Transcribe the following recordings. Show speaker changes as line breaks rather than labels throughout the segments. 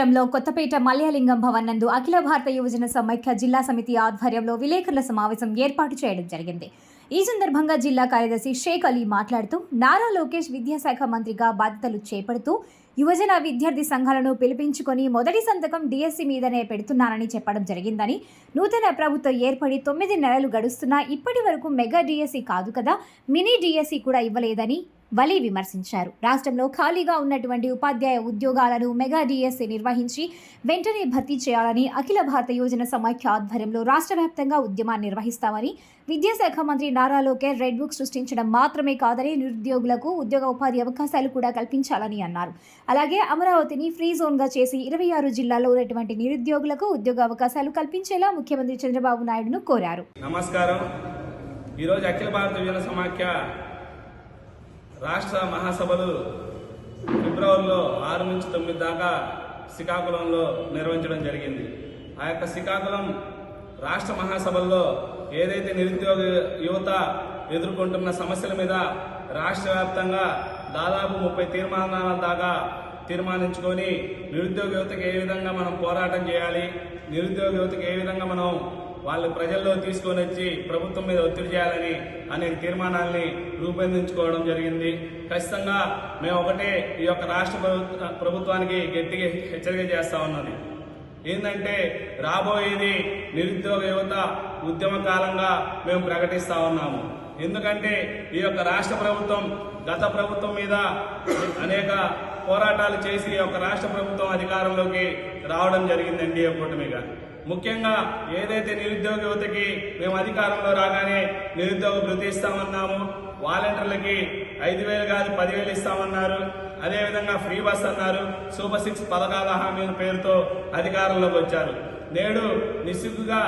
నగరంలో కొత్తపేట మలయలింగం భవన్ నందు అఖిల భారత యువజన సమైక్య జిల్లా సమితి ఆధ్వర్యంలో విలేకరుల సమావేశం ఏర్పాటు చేయడం జరిగింది. ఈ సందర్భంగా జిల్లా కార్యదర్శి షేక్ అలీ మాట్లాడుతూ నారా లోకేష్ విద్యాశాఖ మంత్రిగా బాధ్యతలు చేపడుతూ యువజన విద్యార్థి సంఘాలను పిలిపించుకొని మొదటి సంతకం డిఎస్సి మీదనే పెడుతున్నానని చెప్పడం జరిగిందని నూతన ప్రభుత్వం ఏర్పడి తొమ్మిది నెలలు గడుస్తున్నా ఇప్పటి వరకు మెగా డిఎస్సి కాదు కదా మినీ డిఎస్సి కూడా ఇవ్వలేదని వలి విమర్శించారు. రాష్ట్రంలో ఖాళీగా ఉన్నటువంటి ఉపాధ్యాయ ఉద్యోగాలను మెగా డిఎస్సి నిర్వహించి వెంటనే భర్తీ చేయాలని అఖిల భారత యోజన సమాఖ్య ఆధ్వర్యంలో రాష్ట్ర వ్యాప్తంగా ఉద్యమాన్ని నిర్వహిస్తామని విద్యాశాఖ మంత్రి నారా లోకేష్ రెడ్ బుక్ సృష్టించడం మాత్రమే కాదని నిరుద్యోగులకు ఉద్యోగ ఉపాధి అవకాశాలు కూడా కల్పించాలని అన్నారు. అలాగే అమరావతిని ఫ్రీ జోన్గా చేసి ఇరవై ఆరు జిల్లాల్లో ఉన్నటువంటి నిరుద్యోగులకు ఉద్యోగ అవకాశాలు కల్పించేలా ముఖ్యమంత్రి చంద్రబాబు నాయుడును కోరారు.
నమస్కారం. ఈరోజు అఖిల భారత యువజన సమాఖ్య రాష్ట్ర మహాసభలు ఫిబ్రవరిలో ఆరు నుంచి తొమ్మిది దాకా శ్రీకాకుళంలో నిర్వహించడం జరిగింది. ఆ యొక్క శ్రీకాకుళం రాష్ట్ర మహాసభల్లో ఏదైతే నిరుద్యోగ యువత ఎదుర్కొంటున్న సమస్యల మీద రాష్ట్ర వ్యాప్తంగా దాదాపు ముప్పై తీర్మానాల దాకా తీర్మానించుకొని నిరుద్యోగ యువతకి ఏ విధంగా మనం పోరాటం చేయాలి నిరుద్యోగ యువతకి ఏ విధంగా మనం వాళ్ళు ప్రజల్లో తీసుకొని వచ్చి ప్రభుత్వం మీద ఒత్తిడి చేయాలని అనే తీర్మానాల్ని రూపొందించుకోవడం జరిగింది. ఖచ్చితంగా మేము ఒకటే ఈ యొక్క రాష్ట్ర ప్రభుత్వానికి గట్టిగా హెచ్చరిక చేస్తా ఉన్నది ఏంటంటే రాబోయేది నిరుద్యోగ యువత ఉద్యమ కాలంగా మేము ప్రకటిస్తా ఉన్నాము. ఎందుకంటే ఈ యొక్క రాష్ట్ర ప్రభుత్వం గత ప్రభుత్వం మీద అనేక పోరాటాలు చేసి ఒక రాష్ట్ర ప్రభుత్వం అధికారంలోకి రావడం జరిగింది ఎన్డీఏ కూటమిగా ముఖ్యంగా ఏదైతే నిరుద్యోగ యువతకి మేము అధికారంలో రాగానే నిరుద్యోగ భృతి ఇస్తామన్నాము వాలంటీర్లకి ఐదు వేలు కాదు పదివేలు ఇస్తామన్నారు. అదేవిధంగా ఫ్రీ బస్ అన్నారు. సూపర్ సిక్స్ పథకాల హామీల పేరుతో అధికారంలోకి వచ్చారు. నేడు నిస్సిగ్గుగా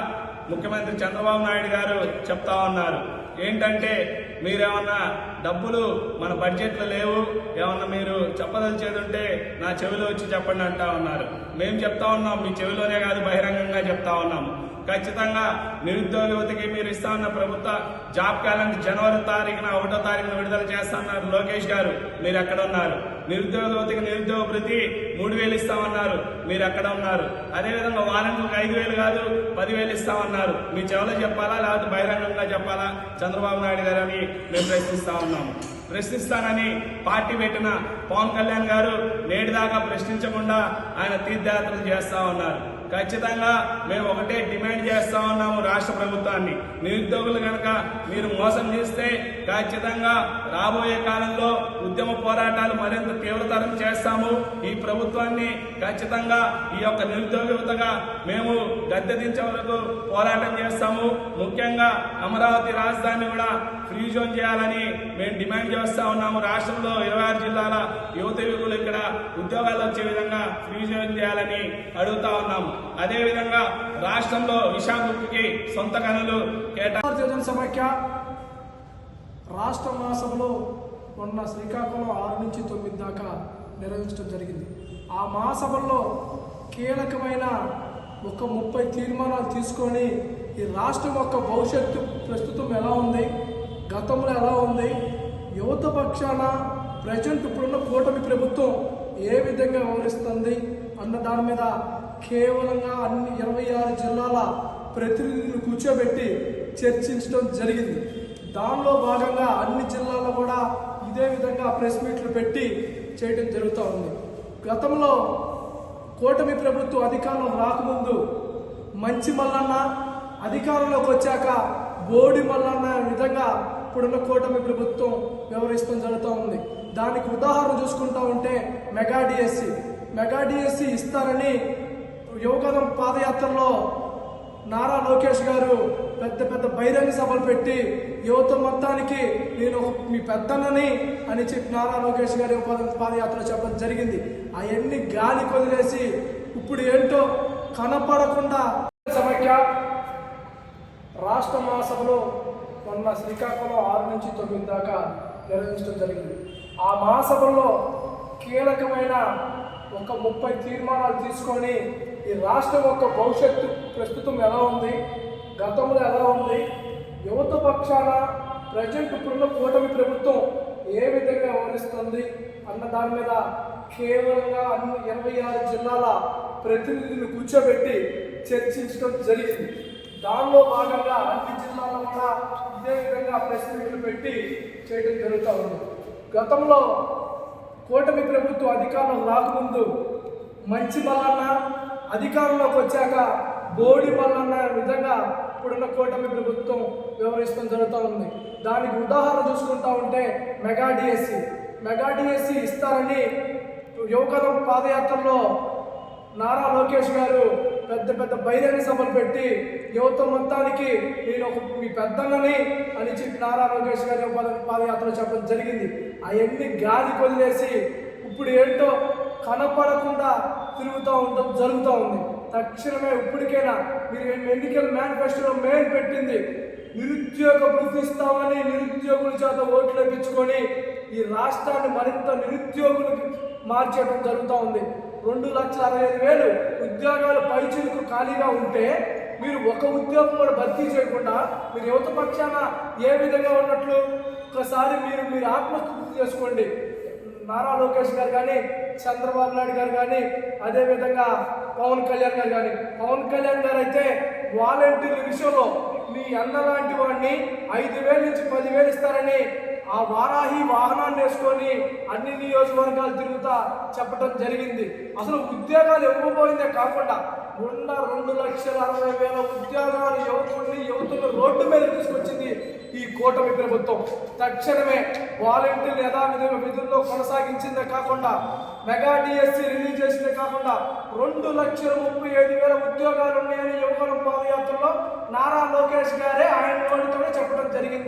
ముఖ్యమంత్రి చంద్రబాబు నాయుడు గారు చెప్తా ఉన్నారు. ఏంటంటే మీరేమన్నా డబ్బులు మన బడ్జెట్లో లేవు. ఏమన్నా మీరు చెప్పదలిచేది ఉంటే నా చెవిలో వచ్చి చెప్పండి అంటా ఉన్నారు. మేము చెప్తా ఉన్నాం మీ చెవిలోనే కాదు బహిరంగంగా చెప్తా ఉన్నాము ఖచ్చితంగా నిరుద్యోగ యువతకి మీరు ఇస్తా ఉన్న ప్రభుత్వ జాబ్ క్యాలెండర్ జనవరి తారీఖున ఒకటో తారీఖున విడుదల చేస్తున్నారు లోకేష్ గారు. మీరు ఎక్కడ ఉన్నారు నిరుద్యోగ యువతకి నిరుద్యోగ ప్రతి మూడు వేలు ఇస్తామన్నారు. మీరు ఎక్కడ ఉన్నారు? అదేవిధంగా వారానికి ఐదు వేలు కాదు పదివేలు ఇస్తామన్నారు. మీ చెవులో చెప్పాలా? లేకపోతే బహిరంగంగా చెప్పాలా? చంద్రబాబు నాయుడు గారని మేము ప్రశ్నిస్తా ఉన్నాము. ప్రశ్నిస్తానని పార్టీ పెట్టిన పవన్ కళ్యాణ్ గారు నేటి దాకా ప్రశ్నించకుండా ఆయన తీర్థయాత్రలు చేస్తా ఉన్నారు. ఖచ్చితంగా మేము ఒకటే డిమాండ్ చేస్తా ఉన్నాము రాష్ట్ర ప్రభుత్వాన్ని. నిరుద్యోగులు కనుక మీరు మోసం చేస్తే ఖచ్చితంగా రాబోయే కాలంలో ఉద్యమ పోరాటాలు మరింత తీవ్రతరం చేస్తాము. ఈ ప్రభుత్వాన్ని ఖచ్చితంగా ఈ యొక్క నిరుద్యోగ యువతగా మేము గద్దె దించే వరకు పోరాటం చేస్తాము. ముఖ్యంగా అమరావతి రాజధాని కూడా ఫ్రీ జోన్ చేయాలని మేము డిమాండ్ చేస్తా ఉన్నాము. రాష్ట్రంలో ఇరవై ఆరు జిల్లాల యువత యువకులు ఇక్కడ ఉద్యోగాలు వచ్చే విధంగా ఫ్రీ జోన్ చేయాలని అడుగుతా ఉన్నాము. అదేవిధంగా రాష్ట్రంలో విశాఖకి సొంత కనులు కేటా
సమాఖ్య రాష్ట్ర మాసంలో మొన్న శ్రీకాకుళం ఆరు నుంచి తొమ్మిది దాకా నిర్వహించడం జరిగింది. ఆ మహాసభల్లో కీలకమైన ఒక ముప్పై తీర్మానాలు తీసుకొని ఈ రాష్ట్రం యొక్క భవిష్యత్తు ప్రస్తుతం ఎలా ఉంది? గతంలో ఎలా ఉంది? యువత పక్షాన ప్రజెంట్ ఇప్పుడున్న కూటమి ప్రభుత్వం ఏ విధంగా వ్యవహరిస్తుంది అన్న దాని మీద కేవలంగా అన్ని ఇరవై ఆరు జిల్లాల ప్రతినిధులు కూర్చోబెట్టి చర్చించడం జరిగింది. దానిలో భాగంగా అన్ని జిల్లాల్లో కూడా ఇదే విధంగా ప్రెస్ మీట్లు పెట్టి చేయడం జరుగుతూ ఉంది. గతంలో కూటమి ప్రభుత్వం అధికారంలో రాకముందు మంచి మల్లన్న అధికారంలోకి వచ్చాక బోడి మల్లన్న విధంగా ఇప్పుడున్న కూటమి ప్రభుత్వం వ్యవహరిస్తాం జరుగుతూ ఉంది. దానికి ఉదాహరణ చూసుకుంటా ఉంటే మెగా డిఎస్సి. మెగా డిఎస్సి ఇస్తారని యువగలం పాదయాత్రలో నారా లోకేష్ గారు పెద్ద పెద్ద బహిరంగ సభలు పెట్టి యువత మొత్తానికి నేను మీ పెద్దన్నని అని చెప్పి నారా లోకేష్ గారి పాదయాత్ర చెప్పడం జరిగింది. అవన్నీ గాలి కొదిలేసి ఇప్పుడు ఏంటో కనపడకుండా సమైక్య రాష్ట్ర మహాసభలో మొన్న శ్రీకాకుళం ఆరు నుంచి తొమ్మిది దాకా నిర్వహించడం జరిగింది. ఆ మహాసభలో కీలకమైన ఒక ముప్పై తీర్మానాలు తీసుకొని ఈ రాష్ట్రం యొక్క భవిష్యత్తు ప్రస్తుతం ఎలా ఉంది? గతంలో ఎలా ఉంది? యువత పక్షాన ప్రజెంట్ ఇప్పుడున్న కూటమి ప్రభుత్వం ఏ విధంగా వ్యవహరిస్తుంది అన్న దాని మీద కేవలంగా అన్ని ఇరవై ఆరు జిల్లాల ప్రతినిధులు కూర్చోబెట్టి చర్చించడం జరిగింది. దానిలో భాగంగా అన్ని జిల్లాల్లో కూడా ఇదే విధంగా ప్రెస్ పెట్టి చేయడం జరుగుతూ ఉంది. గతంలో కూటమి ప్రభుత్వం అధికారంలో రాకముందు మంచి మల్లన్న అధికారంలోకి వచ్చాక బోడి పనులన్న విధంగా ఇప్పుడున్న కూటమి ప్రభుత్వం వ్యవహరిస్తూ జరుగుతూ ఉంది. దానికి ఉదాహరణ చూసుకుంటా ఉంటే మెగా డిఎస్సి మెగా డిఎస్సి ఇస్తారని యువకరం పాదయాత్రలో నారా లోకేష్ గారు పెద్ద పెద్ద బహిరంగ సభలు పెట్టి యువత మొత్తానికి నేను ఒక మీ పెద్దన్నని అని చెప్పి నారా లోకేష్ గారి పాదయాత్ర చెప్పడం జరిగింది. అవన్నీ గాలి కొదిలేసి ఇప్పుడు ఏంటో కనపడకుండా తిరుగుతూ ఉండడం జరుగుతూ ఉంది. తక్షణమే ఇప్పటికైనా మీరు ఎన్నికల మేనిఫెస్టోలో మెయిన్ పెట్టింది నిరుద్యోగ వృద్ధిస్తామని ఇస్తామని నిరుద్యోగుల చేత ఓట్లు వేయించుకొని ఈ రాష్ట్రాన్ని మరింత నిరుద్యోగులకు మార్చేయడం జరుగుతూ ఉంది. రెండు లక్షల అరవై ఐదు వేలు ఉద్యోగాలు పైచులకు ఖాళీగా ఉంటే మీరు ఒక ఉద్యోగం కూడా భర్తీ చేయకుండా మీరు యువత పక్షాన ఏ విధంగా ఉన్నట్లు? ఒకసారి మీరు మీరు ఆత్మస్థుతి చేసుకోండి. నారా లోకేష్ గారు కానీ చంద్రబాబు నాయుడు గారు కానీ అదేవిధంగా పవన్ కళ్యాణ్ గారు కానీ. పవన్ కళ్యాణ్ గారు అయితే వాలంటీర్ల విషయంలో మీ అన్న లాంటి వాడిని ఐదు వేల నుంచి పదివేలు ఇస్తారని ఆ వారాహి వాహనాన్ని వేసుకొని అన్ని నియోజకవర్గాలు తిరుగుతా చెప్పడం జరిగింది. అసలు ఉద్యోగాలు ఇవ్వబోయిందే కాకుండా ఉన్న రెండు లక్షల అరవై వేల ఉద్యోగాలు యువతుల్ని యువతులు రోడ్డు మీద తీసుకొచ్చింది ఈ కూటమి ప్రభుత్వం. తక్షణమే వాలంటీర్ యథావిధంగా విధుల్లో కొనసాగించిందే కాకుండా మెగా డిఎస్సి రిలీజ్ చేసిందే కాకుండా రెండు లక్షల ముప్పై ఐదు వేల ఉద్యోగాలు ఉన్నాయని యువకుల పాదయాత్రలో నారా లోకేష్ గారే ఆయన నోటితోనే చెప్పడం జరిగింది.